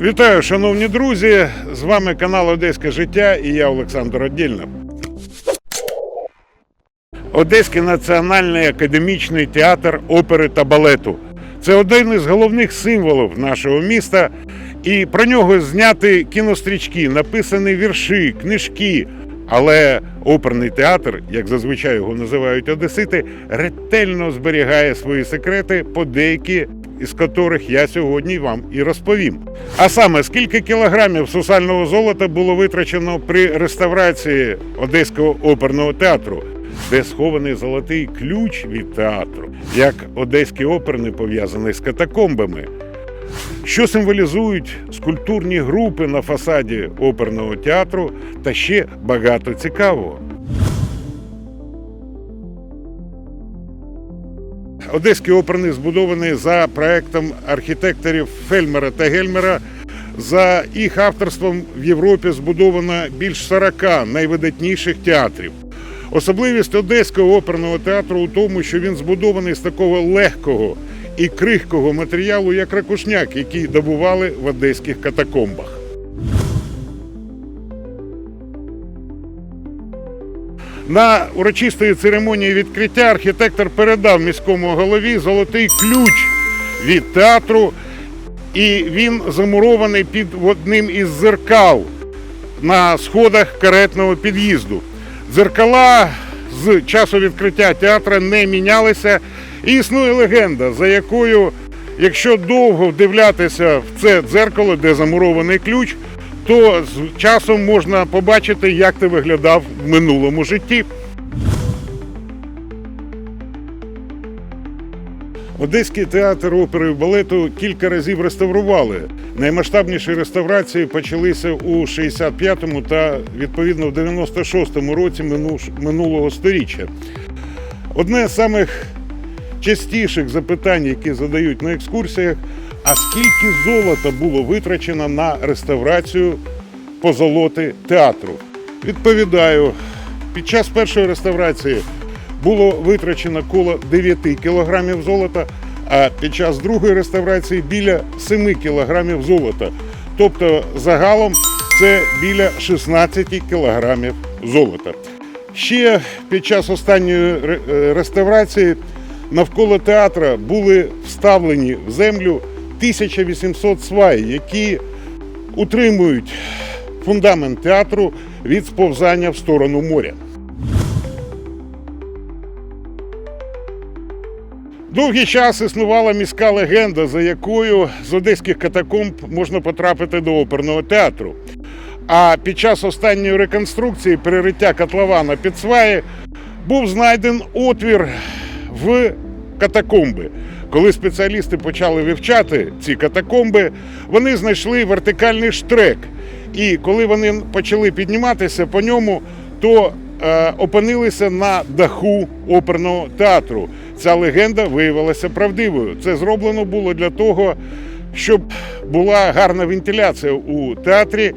Вітаю, шановні друзі! З вами канал Одеське життя і я Олександр Одільнов. Одеський національний академічний театр опери та балету. Це один із головних символів нашого міста, і про нього зняти кінострічки, написані вірші, книжки. Але оперний театр, як зазвичай його називають одесити, ретельно зберігає свої секрети, по деякі із яких я сьогодні вам і розповім. А саме скільки кілограмів сусального золота було витрачено при реставрації Одеського оперного театру, де схований золотий ключ від театру, як одеський оперний пов'язаний з катакомбами. Що символізують скульптурні групи на фасаді оперного театру та ще багато цікавого. Одеський оперний збудований за проектом архітекторів Фельмера та Гельмера. За їх авторством в Європі збудовано більш 40 найвидатніших театрів. Особливість Одеського оперного театру у тому, що він збудований з такого легкого і крихкого матеріалу, як ракушняк, який добували в одеських катакомбах. На урочистої церемонії відкриття архітектор передав міському голові золотий ключ від театру, і він замурований під одним із зеркал на сходах каретного під'їзду. Дзеркала з часу відкриття театра не мінялися. І існує легенда, за якою, якщо довго вдивлятися в це дзеркало, де замурований ключ, то з часом можна побачити, як ти виглядав в минулому житті. Одеський театр опери і балету кілька разів реставрували. Наймасштабніші реставрації почалися у 65-му та відповідно в 96-му році минулого сторіччя. Одне з самих частіших запитань, які задають на екскурсіях, а скільки золота було витрачено на реставрацію позолоти театру? Відповідаю, під час першої реставрації було витрачено коло 9 кілограмів золота, а під час другої реставрації біля 7 кілограмів золота. Тобто загалом це біля 16 кілограмів золота. Ще під час останньої е, реставрації навколо театра були вставлені в землю 1800 свай, які утримують фундамент театру від сповзання в сторону моря. Довгий час існувала міська легенда, за якою з одеських катакомб можна потрапити до оперного театру. А під час останньої реконструкції перериття котлована під сваї був знайден отвір в катакомби. Коли спеціалісти почали вивчати ці катакомби, вони знайшли вертикальний штрек. І коли вони почали підніматися по ньому, то е, опинилися на даху оперного театру. Ця легенда виявилася правдивою. Це зроблено було для того, щоб була гарна вентиляція у театрі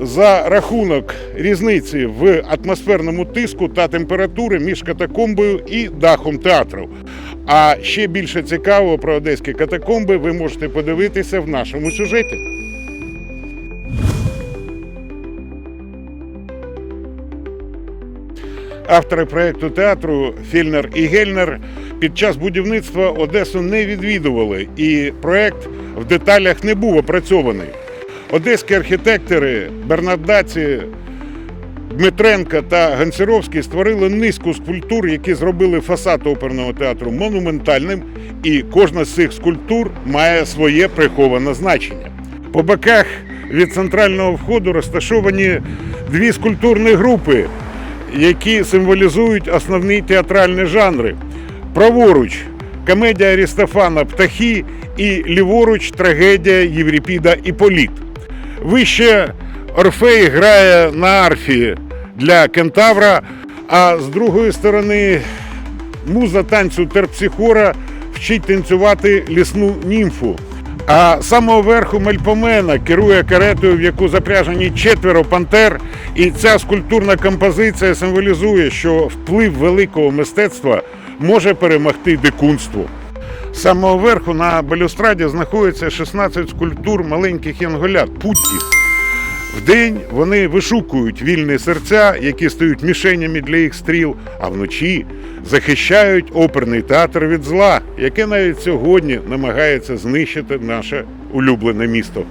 за рахунок різниці в атмосферному тиску та температури між катакомбою і дахом театру. А ще більше цікавого про одеські катакомби ви можете подивитися в нашому сюжеті. Автори проєкту театру Фільнер і Гельнер під час будівництва Одесу не відвідували, і проєкт в деталях не був опрацьований. Одеські архітектори Бернардаці, Дмитренка та Ганцеровський створили низку скульптур, які зробили фасад оперного театру монументальним, і кожна з цих скульптур має своє приховане значення. По боках від центрального входу розташовані дві скульптурні групи, які символізують основні театральні жанри. Праворуч комедія Арістофана Птахи і ліворуч трагедія Євріпіда Іполіт. Вище Орфей грає на арфі для кентавра, а з другої сторони муза танцю Терпсіхора вчить танцювати лісну німфу. А самого верху Мельпомена керує каретою, в яку запряжені четверо пантер, і ця скульптурна композиція символізує, що вплив великого мистецтва може перемогти дикунство. З самого верху на балюстраді знаходиться 16 скульптур маленьких янголят Путтіс. Вдень вони вишукують вільні серця, які стають мішенями для їх стріл, а вночі захищають оперний театр від зла, яке навіть сьогодні намагається знищити наше улюблене місто.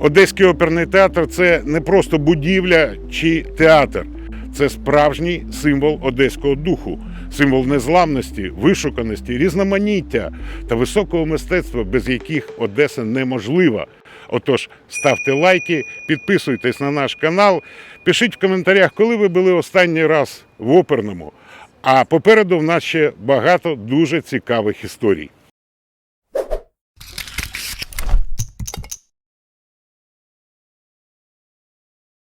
Одеський оперний театр це не просто будівля чи театр, це справжній символ одеського духу, символ незламності, вишуканості, різноманіття та високого мистецтва, без яких Одеса неможлива. Отож, ставте лайки, підписуйтесь на наш канал, пишіть в коментарях, коли ви були останній раз в оперному. А попереду в нас ще багато дуже цікавих історій.